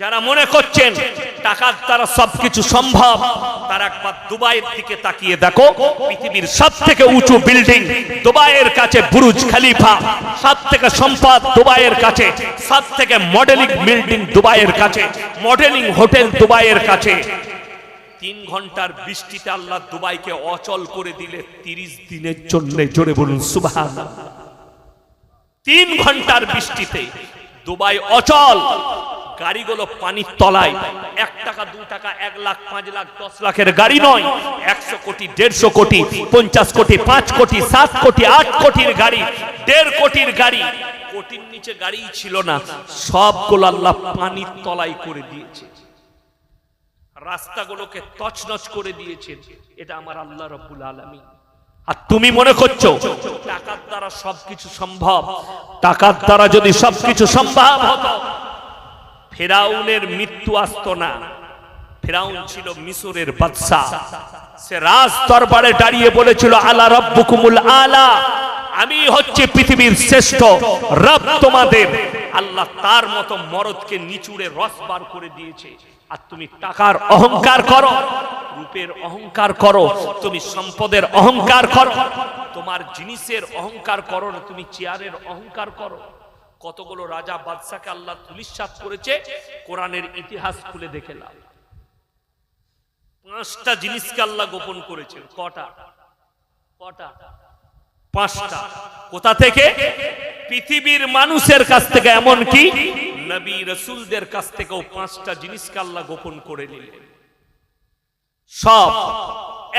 যারা মনে করছেন টাকার দ্বারা সবকিছু সম্ভব, তারা একবার দুবাইয়ের দিকে তাকিয়ে দেখো। পৃথিবীর সব থেকে উঁচু বিল্ডিং দুবাইয়ের কাছে বুরুজ খালিফা সব থেকে সম্পদ দুবাইয়ের কাছে সব থেকে মডেলিং বিল্ডিং দুবাইয়ের কাছে মডেলিং হোটেল দুবাইয়ের কাছে। তিন ঘণ্টার বৃষ্টিতে আল্লাহ দুবাইকে অচল করে দিলে তিরিশ দিনের জন্য জোরে বলুন সুবহান তিন ঘণ্টার বৃষ্টিতে দুবাই অচল গাড়িগুলো পানির তলায়। এক টাকা, দু টাকা, এক লাখ, পাঁচ লাখ, দশ লাখের গাড়ি নয়। একশো কোটি, দেড়শো কোটি, পঞ্চাশ কোটি, পাঁচ কোটি, সাত কোটি, আট কোটির গাড়ি, দেড় কোটির গাড়ি। কোটির নিচে গাড়ি ছিল না। সবগুলো আল্লাহ পানির তলায় করে দিয়েছে। রাস্তাগুলোকে তছনছ করে দিয়েছেন। এটা আমার আল্লাহ রব্বুল আলামিন। আর তুমি মনে করছ, টাকার দ্বারা সবকিছু সম্ভব? টাকার দ্বারা যদি সবকিছু সম্ভব হতো ফেরাউনের মৃত্যু আসতো না। ফেরাউন ছিল মিশরের বাদশাহ। সে রাজ দরবারে দাঁড়িয়ে বলেছিল, আলা রব্বুকুমুল আলা। আমি হচ্ছে পৃথিবীর শ্রেষ্ঠ রব তোমাদের। আল্লাহ তার মতো মরদকে নিচুড়ে রস বার করে দিয়েছে। আর তুমি টাকার অহংকার করো, রূপের অহংকার করো, তুমি সম্পদের অহংকার করো। তোমার জিনিসের অহংকার করো না, তুমি চেয়ারের অহংকার করো। কতগুলো রাজা বাদশাকে আল্লাহ তুলিশ্বাস করেছে, কোরআনের ইতিহাস খুলে দেখে নাও পাঁচটা জিনিসকে আল্লাহ গোপন করেছেন। কটা? কটা? পাঁচটা। কোথা থেকে? পৃথিবীর মানুষের কাছ থেকে এমন কি নবী রসুলদের কাছ থেকেও পাঁচটা জিনিসকে আল্লাহ গোপন করে নিলেন। সব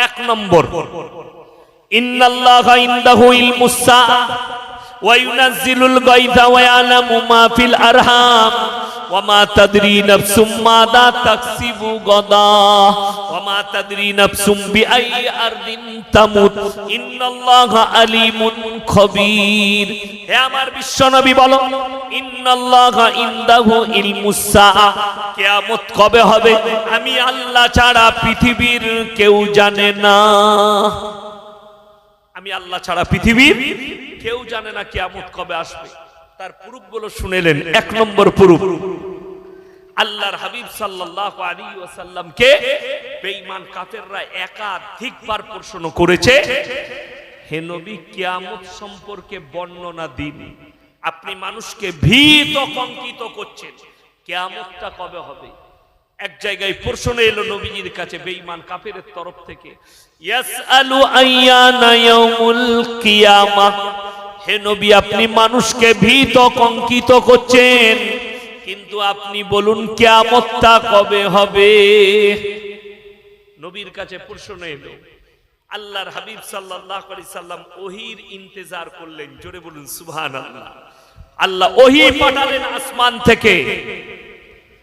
এক নম্বর। ইন্নাল্লাহা ইনদাহু ইলমুস সাআ ওয়া ইউনাজ্জিলুল গায়থা ওয়া ইয়ালামু মা ফিল আরহাম وما تدري نفس ماذا تكسب غدا وما تدري نفس بأي أرض تموت إن الله عليم خبير হে আমার বিশ্বনবী বলো ইন্নাল্লাহ ইনদাহু ইলমুস সাআ কিয়ামত কবে হবে আমি আল্লাহ ছাড়া পৃথিবীর কেউ জানে না আমি আল্লাহ ছাড়া পৃথিবীর কেউ জানে না কিয়ামত কবে আসবে। তার পুরুষগুলো শুনেলেন, এক নম্বর পুরুষ আল্লাহর হাবিব সাল্লাল্লাহু আলাইহি ওয়াসাল্লামকে বেঈমান কাফেররা একাধিকবার প্রশ্ন করেছে, হে নবী, কিয়ামত সম্পর্কে বর্ণনা দিন। আপনি মানুষকে ভীত কঙ্কিত করছেন। কিয়ামতটা কবে হবে? এক জায়গায় প্রশ্ন এলো নবীজির কাছে, বেঈমান কাফেরের তরফ থেকে, ইয়াসআলু আইয়ানা ইয়াউমুল কিয়ামাহ হে নবী, আপনি মানুষকে ভীত কঙ্কিত করছেন, কিন্তু আপনি বলুন কিয়ামতটা কবে হবে? নবীর কাছে প্রশ্ন এলো, আল্লাহর হাবিব সাল্লাল্লাহু আলাইহি সাল্লাম ওহির ইন্তেজার করলেন, জোরে বলুন সুবহানাল্লাহ। আল্লাহ ওহি পাঠালেন আসমান থেকে।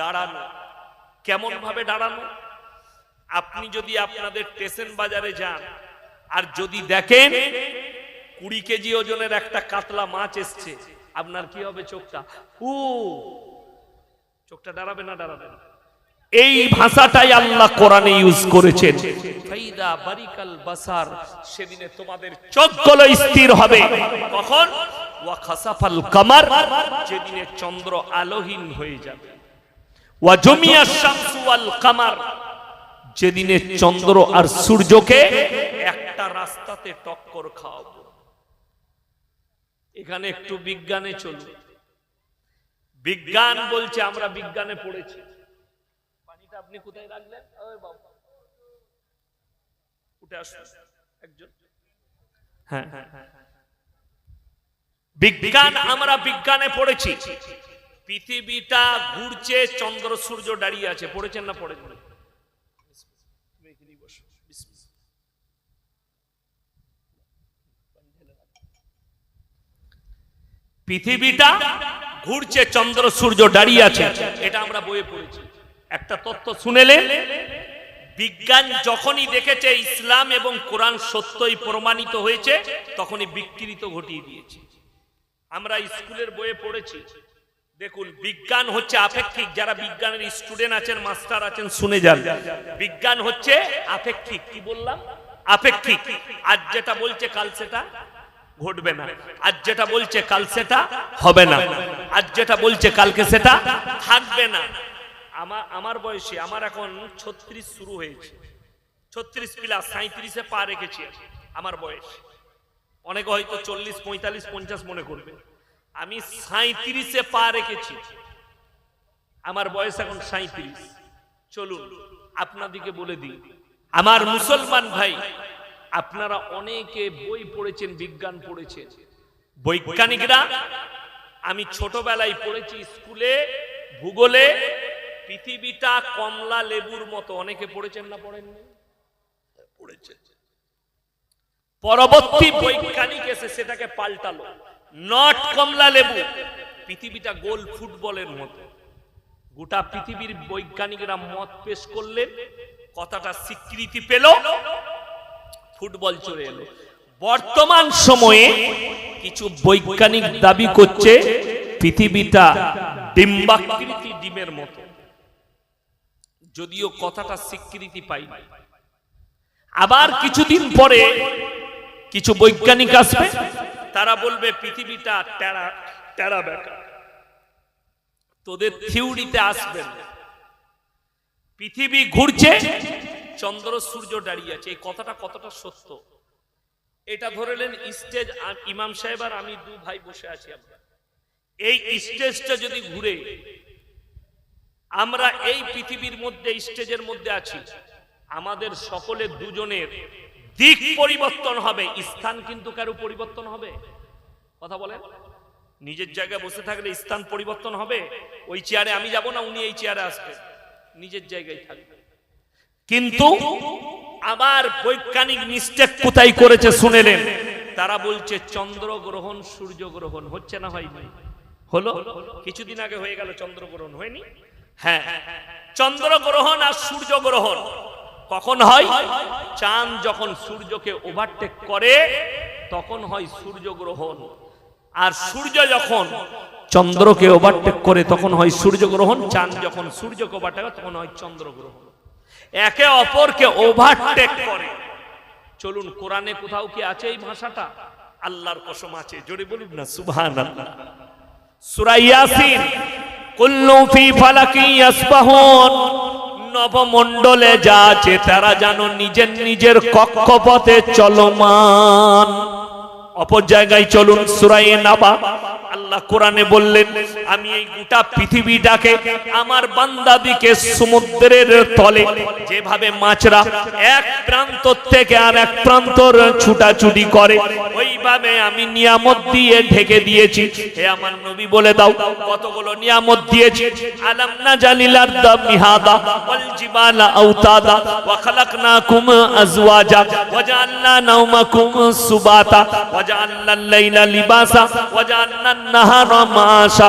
দাঁড়ানো। কেমন ভাবে দাঁড়ানো? আপনি যদি আপনাদের স্টেশন বাজারে যান, আর যদি দেখেন কুড়ি কেজি ওজনের একটা কাতলা মাছ এসছে, আপনার কি হবে চোখটা? উ, চোখটা দাঁড়াবে না দাঁড়াবে না? এই ভাষাটাই আল্লাহ কোরআনে ইউজ করেছেন। ফাইদা বারিকাল বাসার, সেদিনে তোমাদের চোখগুলো স্থির হবে। কখন? ওয়া খাসাফাল কামার, যেদিনে চন্দ্র আলোহীন হয়ে যাবে। যেদিনে চন্দ্র আর সূর্যকে একটা রাস্তাতে টক্কর খাওয়াবো। এখানে একটু বিজ্ঞানে চলুন। বিজ্ঞান বলছে আমরা বিজ্ঞানে পড়েছি। পানিটা আপনি কোথায় রাখলেন? একজন। হ্যাঁ হ্যাঁ হ্যাঁ। বিজ্ঞান আমরা বিজ্ঞানে পড়েছি। পৃথিবীটা ঘুরছে, চন্দ্র, সূর্য দাঁড়িয়ে আছে। পড়েছেন না পড়েছেন পৃথিবীটা ঘুরছে, চন্দ্র, সূর্য দাঁড়িয়ে আছে। এটা আমরা বইয়ে পড়েছি। একটা তত্ত্ব শুনেলে বিজ্ঞান যখনই দেখেছে ইসলাম এবং কোরআন সত্যই প্রমাণিত হয়েছে, তখনই বিকৃত ঘটিয়ে দিয়েছে। আমরা স্কুলের বইয়ে পড়েছি দেখুন, বিজ্ঞান হচ্ছে আপেক্ষিক। যারা বিজ্ঞানের স্টুডেন্ট আছেন মাস্টার আছেন, শুনে যান। বিজ্ঞান হচ্ছে আপেক্ষিক। কি বললাম? আপেক্ষিক। আজ যেটা বলছে, কাল সেটা ঘটবে না। আজ যেটা বলছে, কাল সেটা হবে না। আজ যেটা বলছে, কালকে সেটা থাকবে না। আমার আমার বয়সে, আমার এখন ছত্রিশ শুরু হয়েছে। ছত্রিশ প্লাস সাঁত্রিশে পা রেখেছি আমার বয়স। অনেকে হয়তো চল্লিশ, পঁয়তাল্লিশ, পঞ্চাশ মনে করবে। আমি সাঁত্রিশে পা রেখেছি। আমার বয়স এখন সাঁত্রিশ চলুন আপনাদিকে বলে দিই। আমার মুসলমান ভাই আপনারা অনেকে বই পড়েছেন বিজ্ঞান পড়েছেন। বৈজ্ঞানিকরা আমি ছোটবেলায় পড়েছি স্কুলে ভূগোলে পৃথিবীটা কমলা লেবুর মতো। অনেকে পড়েছেন না পড়েননি পড়েছেন পরবর্তী বৈজ্ঞানিক এসে সেটাকে পাল্টালো। নট কমলা লেবু। পৃথিবীটা গোল ফুটবলের মতো। গোটা পৃথিবীর বৈজ্ঞানিকরা মত পেশ করলেন কথাটা স্বীকৃতি পেল, ফুটবল চলে এলো। বর্তমান সময়ে কিছু বৈজ্ঞানিক দাবি করছে পৃথিবীটা ডিম্বাকৃতি ডিমের মতো। যদিও কথাটা স্বীকৃতি পাইনি আবার কিছুদিন পরে কিছু বৈজ্ঞানিক আসবে তারা বলবে, পৃথিবীটা টেরা টেরা বেকা। তোদের থিওরিতে আসবে পৃথিবী ঘুরছে, চন্দ্র, সূর্য দাঁড়িয়ে আছে। এই কথাটা কতটা সত্য? এটা ধরেলেন স্টেজ ইমাম সাহেব আর আমি দু ভাই বসে আছি আমরা। এই স্টেজটা যদি ঘুরে, আমরা এই পৃথিবীর মধ্যে স্টেজের মধ্যে আছি। আমাদের সকলের দুজনের দিক পরিবর্তন হবে, স্থান কিন্তু কারও পরিবর্তন হবে। কথা বলেন? নিজের জায়গায় বসে থাকলে স্থান পরিবর্তন হবে, ওই চেয়ারে আমি যাব না, উনি এই চেয়ারে আসবে। নিজের জায়গায় থাকবে। কিন্তু আবার বৈজ্ঞানিক মিস্টেক কোথায় করেছে শুনেলেন? তারা বলছে চন্দ্র গ্রহণ সূর্য গ্রহণ হচ্ছে না হয়নি। হলো? কিছুদিন আগে হয়ে গেল চন্দ্র গ্রহণ হয়নি? হ্যাঁ। চন্দ্র গ্রহণ আর সূর্য গ্রহণ কখন হয়? চাঁদ যখন সূর্যকে ওভারটেক করে, তখন হয় সূর্য গ্রহণ আর সূর্য যখন চন্দ্রকে ওভারটেক করে, তখন হয় সূর্যগ্রহণ। চাঁদ যখন সূর্যকে ওভারটেক করে, তখন হয় চন্দ্রগ্রহণ। একে অপরকে ওভারটেক করে। চলুন, কোরআনে কোথাও কি আছে এই ভাষাটা? আল্লাহর কসম আছে। জোরে বলুন না, সুবহানাল্লাহ। সূরা ইয়াসিন, কুল্লু ফি ফালাকি ইয়াসবাহুন। নবমণ্ডলে যাচ্ছে তারা যেন নিজের নিজের কক্ষপথে চলমান। অপর জায়গায় চলুন সুরাই নাবা। আল্লাহ কোরআনে বললেন আমি এই গোটা পৃথিবীটাকে আমার বান্দাদিকে সমুদ্রের তলে, যেভাবে মাছরা এক প্রান্ত থেকে আর এক প্রান্তর ছুটাছুটি করে, ওইভাবে আমি নিয়ামত দিয়ে ঢেকে দিয়েছি। হে আমার নবী বলে দাও, কতগুলো নিয়ামত দিয়েছি? আলাম না জালিলার দা মিহাদা ওয়াল জিবালা আওতাদা ওয়া খালাকনাকুম আজওয়াজা ওয়া জাআলনা নাওমাকুম সুবাতা ওয়া জাআলনা আল-লাইলা লিবাসা ওয়া জাআলনা আন-নাহারা মাশা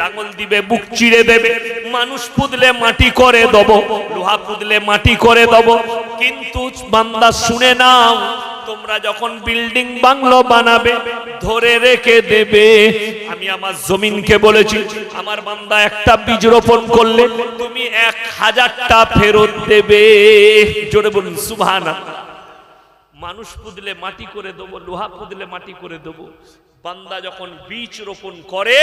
লাঙল দিবে, বুক চিড়ে দেবে। মানুষ পুদলে মাটি করে দেব, লোহা পুদলে মাটি করে দেব। কিন্তু বান্দা শুনে নাও, তোমরা যখন বিল্ডিং বাংলো বানাবে, ধরে রেখে দেবে। আমি আমার জমিনকে বলেছি, আমার বান্দা একটা বীজ রোপণ করলে তুমি এক হাজারটা ফেরত দেবে। জোরে বলুন, সুবহানাল্লাহ। মানুষ পুদলে মাটি করে দেবো, লোহা পুদলে মাটি করে দেবো। বান্দা যখন বীজ রোপণ করে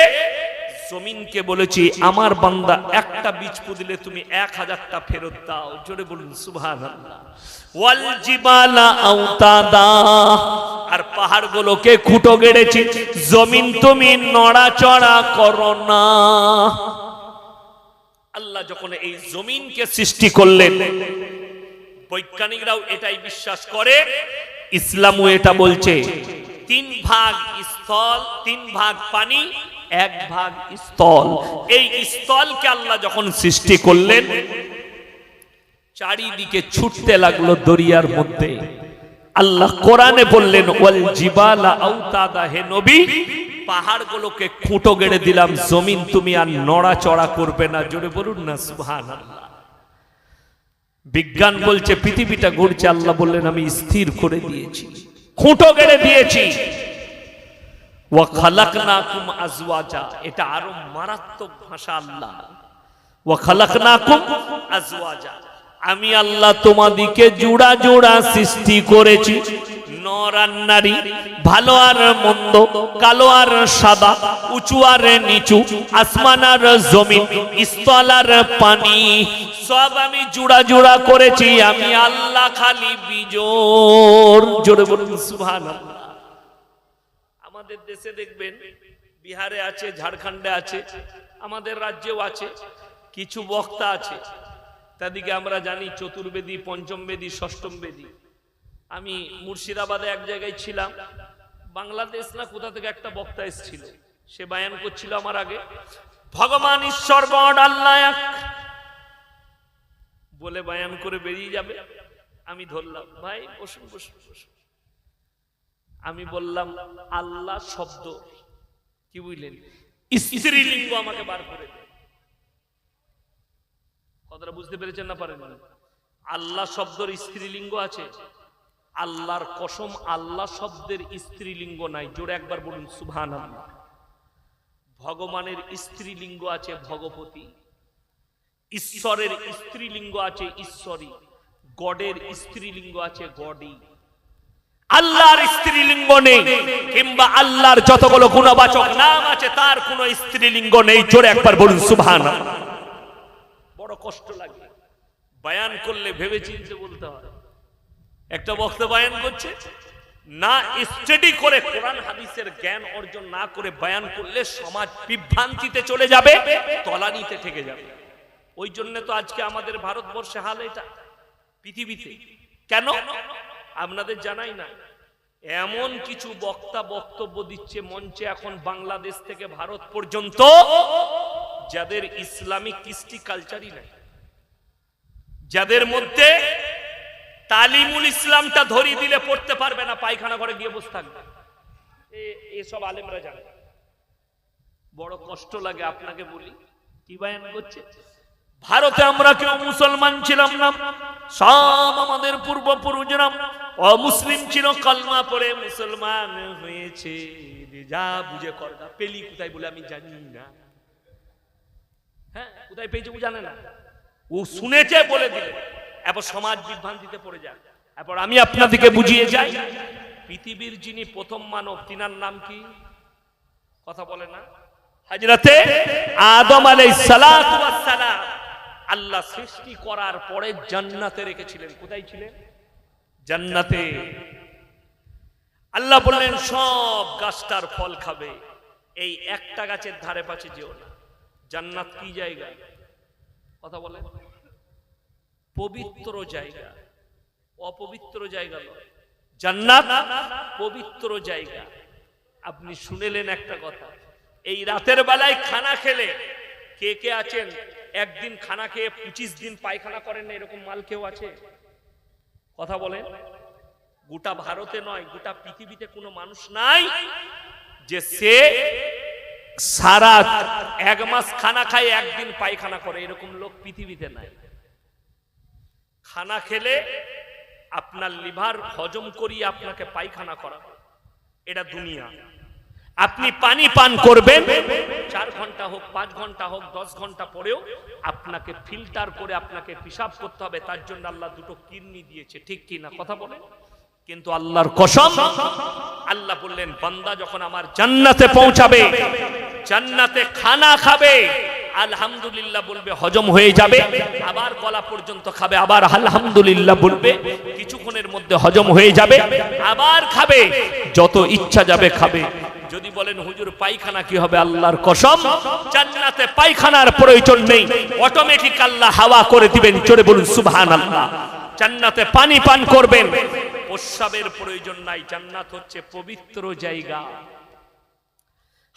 জমিনকে বলেছি, আমার বান্দা একটা বীজ পুদলে তুমি এক হাজারটা ফেরত দাও। জোরে বলুন আওতাদা আর পাহাড়গুলোকে খুঁটো গেড়েছি, জমিন তুমি নড়াচড়া করো না। আল্লাহ যখন এই জমিনকে সৃষ্টি করলেন, বৈজ্ঞানিকরাও এটাই বিশ্বাস করে, ইসলামও এটা বলছে, তিন ভাগ স্থল, তিন ভাগ পানি এক ভাগ স্থল। এই স্থলকে আল্লাহ যখন সৃষ্টি করলেন, চারিদিকে ছুটতে লাগল দরিয়ার মধ্যে। আল্লাহ কোরআনে বললেন, ওয়াল জিবালা আউতাদা, হে নবী, পাহাড়গুলোকে খুঁটো গেড়ে দিলাম, জমিন তুমি আর নড়াচড়া করবে না। জোরে বলুন না, সুবহানাল্লাহ। বিজ্ঞান বলছে, পৃথিবীটা ঘুরছে। আল্লাহ বললেন, আমি স্থির করে দিয়েছি, খুঁটো গেড়ে দিয়েছি। আজওয়াজা এটা আরও মারাত্মক ভাষা আল্লাহ। আজওয়াজা আমি আল্লাহ তোমাদিকে জোড়া জোড়া সৃষ্টি করেছি। নর আর নারী ভালো আর মন্দ কালো আর সাদা উঁচু আর নিচু আসমান আর জমিন স্থল আর পানি সব আমি জোড়া জোড়া করেছি। আমি আল্লাহ খালি বিজোর জোরে বলুন সুবহানাল্লাহ। আমাদের দেশে দেখবেন, বিহারে আছে, ঝাড়খণ্ডে আছে, আমাদের রাজ্যেও আছে, কিছু বক্তা আছে। তাদিকে আমরা জানি চতুর্বেদী পঞ্চম বেদী ষষ্ঠম বেদী আমি মুর্শিদাবাদে এক জায়গায় ছিলাম। বাংলাদেশ না কোথা থেকে একটা বক্তা এসেছিল? সে বায়ান করছিল আমার আগে। ভগবান ঈশ্বর বড় আল্লাহ। বলে বায়ান করে বেরিয়ে যাবে। আমি ধরলাম, ভাই, বসুন বসুন বসুন। আমি বললাম আল্লাহ শব্দ। কি বুঝলেন? স্ত্রীলিঙ্গ আমাকে বার করে কথাটা বুঝতে পেরেছেন না পারেন আল্লাহ শব্দের স্ত্রীলিঙ্গ আছে। আল্লাহর কসম আল্লাহ শব্দের স্ত্রীলিঙ্গ নাই। জোরে একবার বলুন আল্লাহ ভগবানের স্ত্রীলিঙ্গ আছে ভগবতী ঈশ্বরের স্ত্রীলিঙ্গ আছে ঈশ্বরী। গডের স্ত্রীলিঙ্গ আছে গডই। আল্লাহর স্ত্রীলিঙ্গ নেই, কিংবা আল্লাহর যতগুলো গুণবাচক নাম আছে, তার কোনো স্ত্রীলিঙ্গ নেই। জোরে একবার বলুন সুবহান বড় কষ্ট লাগে। বায়ান করলে ভেবে চিনতে বলতে হয়। একটা বক্তা বায়ান করছে, না স্টাডি করে কোরআন, হাদিসের জ্ঞান অর্জন না করে বায়ান করলে সমাজ বিভ্রান্তিতে চলে যাবে, তলানিতে থেকে যাবে। ওই জন্য তো আজকে আমাদের ভারতবর্ষে হাল এটা, পৃথিবীতে। কেন? আপনাদের জানাই না। এমন কিছু বক্তা বক্তব্য দিচ্ছে মঞ্চে এখন বাংলাদেশ থেকে ভারত পর্যন্ত, যাদের ইসলামিক কৃষ্টি কালচারই নাই। যাদের মধ্যে তালিমুল ইসলামটা ধরিয়ে দিলে পড়তে পারবে না, পায়খানা করে গিয়ে বসে থাকবে। এসব আলেমরা জানে। বড় কষ্ট লাগে আপনাকে বলি, কি বায়ান করছে? ভারতে আমরা কেউ মুসলমান ছিলাম না, সব আমাদের পূর্বপুরুষরা অমুসলিম ছিল কলমা পড়ে মুসলমান হয়েছে। যা বুঝে কর না, পেলি কোথায় বলে আমি জানি না। হ্যাঁ কোথায় পেয়েছে ও জানে না। ও শুনেছে বলে দিলে। এরপর সমাজ বিভ্রান্তিতে পড়ে যায়। এরপর আমি আপনাদেরকে বুঝিয়ে যাই। পৃথিবীর যিনি প্রথম মানব, তিনার নাম কি? কথা বলে না। হাজরাতে আদম ওয়াস সালাম আল্লাহ সৃষ্টি করার পরে জান্নাতে রেখেছিলেন। কোথায় ছিলেন? জান্নাতে। আল্লাহ বললেন, সব গাছটার ফল খাবে। এই একটা গাছের ধারে পাশে যেও না। জান্নাত কি জায়গা? কথা বলেন। পবিত্র জায়গা। অপবিত্র জায়গা নয়। জান্নাত পবিত্র জায়গা। আপনি শুনেলেন একটা কথা। এই রাতের বেলায় খানা খেলে কে কে আছেন? একদিন খানা খেয়ে পঁচিশ দিন পায়খানা করেন এরকম মাল কেউ আছে? কথা বলেন গোটা ভারতে নয়, গোটা পৃথিবীতে কোনো মানুষ নাই যে সে সারা এক মাস খানা খায়, একদিন পায়খানা করে, এরকম লোক পৃথিবীতে নাই। খানা খেলে আপনার লিভার হজম করিয়ে আপনাকে পায়খানা করা, এটা দুনিয়া। আপনি পানি পান করবেন। চার ঘণ্টা হোক, পাঁচ ঘণ্টা হোক, দশ ঘণ্টা পরেও আপনাকে ফিল্টার করে আপনাকে পিসাব করতে হবে। তার জন্য আল্লাহ দুটো কিডনি দিয়েছে। ঠিক কি না? কথা বলেন কিন্তু আল্লাহর কসম, আল্লাহ বললেন, বান্দা যখন আমার জান্নাতে পৌঁছাবে, জান্নাতে খানা খাবে, আলহামদুলিল্লাহ বলবে, হজম হয়ে যাবে, আবার গলা পর্যন্ত খাবে, আবার আলহামদুলিল্লাহ বলবে, কিছুক্ষণের মধ্যে হজম হয়ে যাবে, আবার খাবে, যত ইচ্ছা যাবে খাবে। যদি বলেন, হুজুর, পায়খানা কি হবে? আল্লাহর কসম, জান্নাতে পায়খানার প্রয়োজন নেই। অটোমেটিক আল্লাহ হাওয়া করে দিবেন চড়ে বলুন, সুবহানাল্লাহ। জান্নাতে পানি পান করবেন। প্রস্রাবের প্রয়োজন নাই, জান্নাত হচ্ছে পবিত্র জায়গা।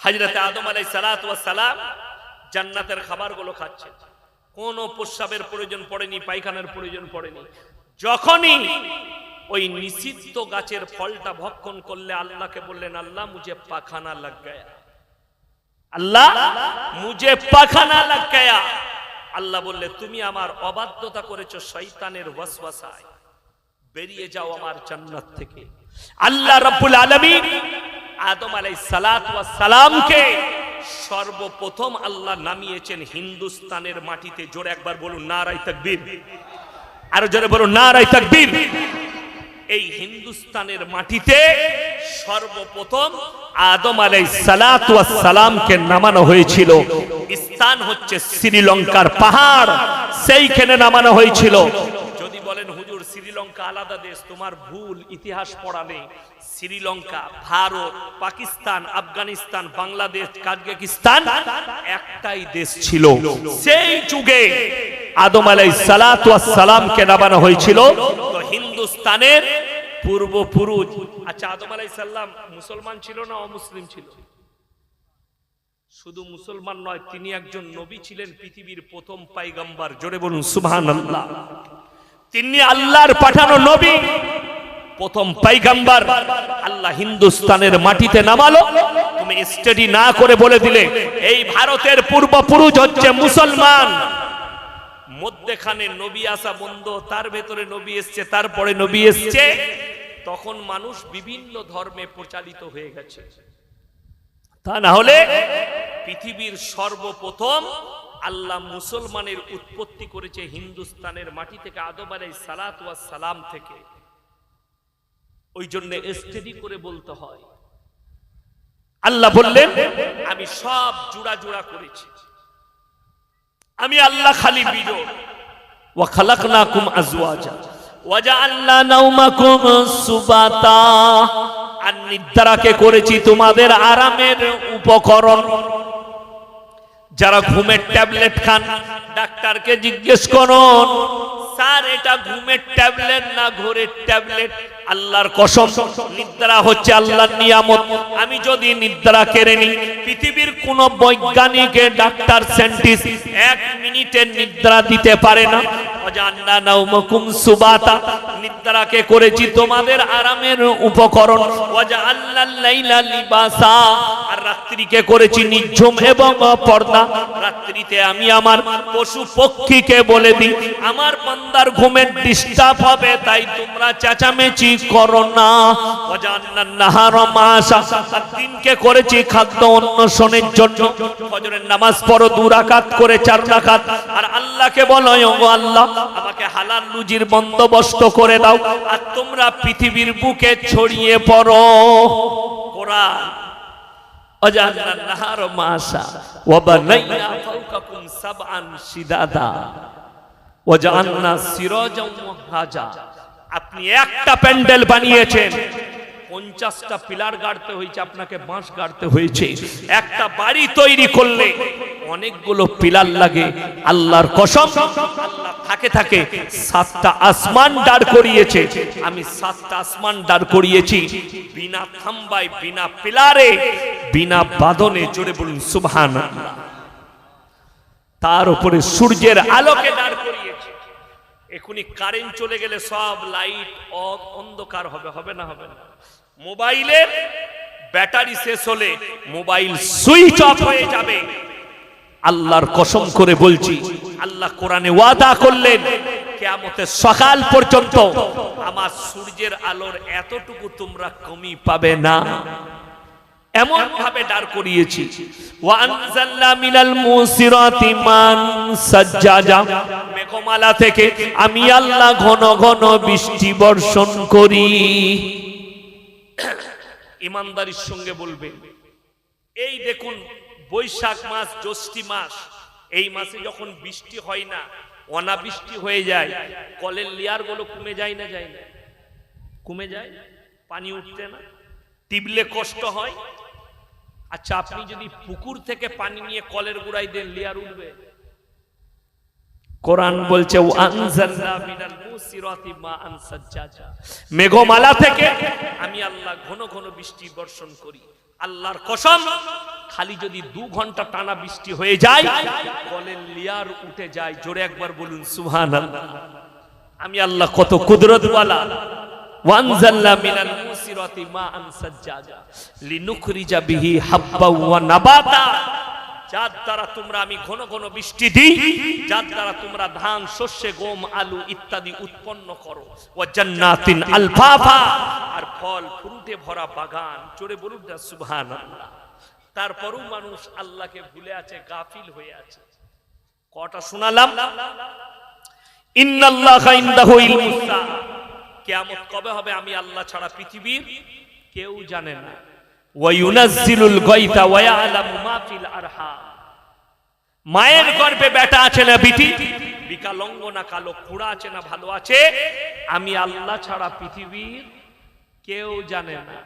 হাজরতে আদম আলাই সালাত সালাম জান্নাতের খাবারগুলো খাচ্ছে কোনো প্রস্রাবের প্রয়োজন পড়েনি, পায়খানার প্রয়োজন পড়েনি। যখনই ওই নিষিদ্ধ গাছের ফলটা ভক্ষণ করলে আল্লাহকে বললেন আল্লাহ মুঝে পাখানা লাগ গয়া। আল্লাহ? মুঝে পাখানা লাগ গয়া। আল্লাহ বললে তুমি আমার অবাধ্যতা করেছ শয়তানের ওয়াসওয়াসায়। বেরিয়ে যাও আমার জান্নাত থেকে। আল্লাহ রাব্বুল আলামিন আদম আলাইহিস সালাত ওয়াস সালামকে সর্বপ্রথম আল্লাহ নামিয়েছেন হিন্দুস্তানের মাটিতে। জোরে একবার বলুন নারাই তাকবীর। আরও জোরে বলুন নারাই তাকবীর। এই হিন্দুস্তানের মাটিতে সর্বপ্রথম আদম আলাই সালামকে নামানো হয়েছিল। স্থান হচ্ছে শ্রীলঙ্কার পাহাড়, সেইখানে নামানো হয়েছিল। যদি বলেন, হুজুর, শ্রীলঙ্কা আলাদা দেশ, তোমার ভুল ইতিহাস পড়া শ্রীলঙ্কা, ভারত, পাকিস্তান, আফগানিস্তান, বাংলাদেশ একটাই দেশ ছিল। সেই যুগে আদম আলাই সালামকে নামানো হয়েছিল। হিন্দুস্তানের পূর্বপুরুষ। আচ্ছা আদম আলাই সাল্লাম মুসলমান ছিল না অমুসলিম ছিল? শুধু মুসলমান নয়, তিনি একজন নবী ছিলেন পৃথিবীর প্রথম পাইগাম্বার। জোরে বলুন সুবহান আল্লাহ তিনি আল্লাহর পাঠানো নবী, প্রথম পাইগাম্বার। আল্লাহ হিন্দুস্তানের মাটিতে নামালো। তুমি স্টাডি না করে বলে দিলে, এই ভারতের পূর্বপুরুষ হচ্ছে মুসলমান। মধ্যেখানে নবী আসা বন্ধ, তার ভেতরে নবী এসছে, তারপরে নবী এসছে। তখন মানুষ বিভিন্ন ধর্মে প্রচালিত হয়ে গেছে। তা না হলে পৃথিবীর সর্বপ্রথম আল্লাহ মুসলমানের উৎপত্তি করেছে হিন্দুস্তানের মাটি থেকে, আদম আলাই সালাত সালাম থেকে। ওই জন্য স্টেডি করে বলতে হয়। আল্লাহ বললেন, আমি সব জুড়া জুড়া করেছি। আমি আল্লাহ খালি নাওমাকুম সুবাতা। আর নিদ্রাকে করেছি তোমাদের আরামের উপকরণ। যারা ঘুমের ট্যাবলেট খান, ডাক্তারকে জিজ্ঞেস করুন, স্যার, এটা ঘুমের ট্যাবলেট না ঘোরের ট্যাবলেট? আল্লাহর কসম, নিদ্রা হচ্ছে আল্লাহর নিয়ামত। আমি যদি নিদ্রা কেড়ে নিই, পৃথিবীর কোন বৈজ্ঞানিক, ডাক্তার, সায়েন্টিস্ট এক মিনিটের নিদ্রা দিতে পারে না। অজান্না করেছি তোমাদের আরামের উপকরণ। আর রাত্রিকে করেছি এবং পর্দা রাত্রিতে আমি আমার পশু বলে দিই, আমার ঘুমের ডিস্টার্ব হবে, তাই তোমরা চেঁচামেচি করো না। দিনকে করেছি খাদ্য অন্বেষণের জন্য। নামাজ পড়ো, দু রাকাত করে চার আর আল্লাহকে বলো, ওগো আল্লাহ আমাকে হালাল রুজির বন্দোবস্ত করে দাও, আর তোমরা পৃথিবীর বুকে ছড়িয়ে পড়ো। কোরআন আপনি একটা প্যান্ডেল বানিয়েছেন পঞ্চাশটা পিলার গাড়তে হয়েছে, আপনাকে বাঁশ গাড়তে হয়েছে। একটা বাড়ি তৈরি করলে অনেকগুলো পিলার লাগে, আল্লাহর কসম থাকে থাকে সাতটা আসমান দাঁড় করিয়েছে। আমি সাতটা আসমান দাঁড় করিয়েছি, বিনা থাম্বায়, বিনা পিলারে, বিনা বাদনে জোরে বলুন সুবহান তার উপরে সূর্যের আলোকে দাঁড় করিয়েছে। এখনই কারেন্ট চলে গেলে সব লাইট অন্ধকার হবে হবে না হবে না। মোবাইলের ব্যাটারি শেষ হলে মোবাইল সুইচ অফ হয়ে যাবে। আল্লাহর কসম করে বলছি আল্লাহ কোরআনে ওয়াদা করলেন কেয়ামতের সকাল পর্যন্ত আমার সূর্যের আলোর এতটুকু তোমরা কমি পাবে না। এমন ভাবে দাঁড় করিয়েছি। ওয়ানজাল্লা মিনাল মুসিরাতি মান সাজ্জাজা মেঘমালা থেকে আমি আল্লাহ ঘন ঘন বৃষ্টি বর্ষণ করি। ইমানদারির সঙ্গে বলবে, এই দেখুন, বৈশাখ মাস, জ্যৈষ্ঠী মাস, এই মাসে যখন বৃষ্টি হয় না, অনাবৃষ্টি হয়ে যায়, কলের লেয়ারগুলো কমে যায় না যায় না? কমে যায়? পানি উঠতে না? টিবলে কষ্ট হয়? আচ্ছা আপনি যদি পুকুর থেকে পানি নিয়ে কলের গুড়াই দেন, লেয়ার উঠবে। কোরআন বলছে মেঘমালা থেকে আমি আল্লাহ ঘন ঘন বৃষ্টি বর্ষণ করি। আল্লাহর কসম, খালি যদি দু ঘণ্টা টানা বৃষ্টি হয়ে যায় লেয়ার উঠে যায়। জোরে একবার বলুন, সুবহানাল্লাহ। আমি আল্লাহ কত সাজ্জাজা লিনুখরিজা বিহি হাব্বা ওয়া নাবাতা। যার দ্বারা তোমরা আমি ঘন ঘন বৃষ্টি দিই, যার দ্বারা তোমরা ধান, শস্যে, গম, আলু ইত্যাদি উৎপন্ন করো। ও জান্নাতিন আলফাফা। আর ফল, ফ্রুটে ভরা বাগান চড়ে বলুন না, সুবহানাল্লাহ। তারপরও মানুষ আল্লাহকে ভুলে আছে, গাফিল হয়ে আছে। কটা শোনালাম? ইন্নাল্লাহা ইনদাহু ইলমুস। কিয়ামত কবে হবে আমি আল্লাহ ছাড়া পৃথিবীর কেউ জানে না। ওয়ায়ুনাজ্জিলুল গায়থা ওয়া ইয়ালামু মা ফিল আরহাম। মায়ের গর্ভে বেটা আছে না বিটি? বিকালঙ্গ না কালো খুড়া আছে না ভালো আছে? আমি আল্লাহ ছাড়া পৃথিবীর কেউ জানে না।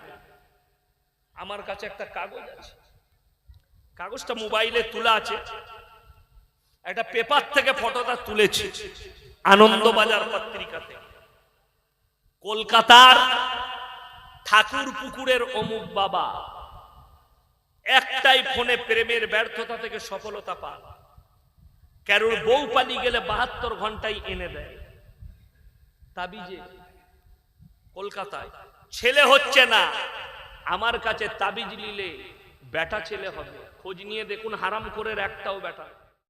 আমার কাছে একটা কাগজ আছে। কাগজটা মোবাইলে তোলা আছে। একটা পেপার থেকে ফটোটা তুলেছি আনন্দবাজার পত্রিকাতে কলকাতার ঠাকুর পুকুরের অমুক বাবা একটাই ফোনে প্রেমের ব্যর্থতা থেকে সফলতা পান। কারোর বউ পালিয়ে গেলে বাহাত্তর ঘন্টায় এনে দেয়। তাবিজে, কলকাতায়, ছেলে হচ্ছে না। আমার কাছে তাবিজ নিলে বেটা ছেলে হবে। খোঁজ নিয়ে দেখুন হারাম করে একটাও বেটা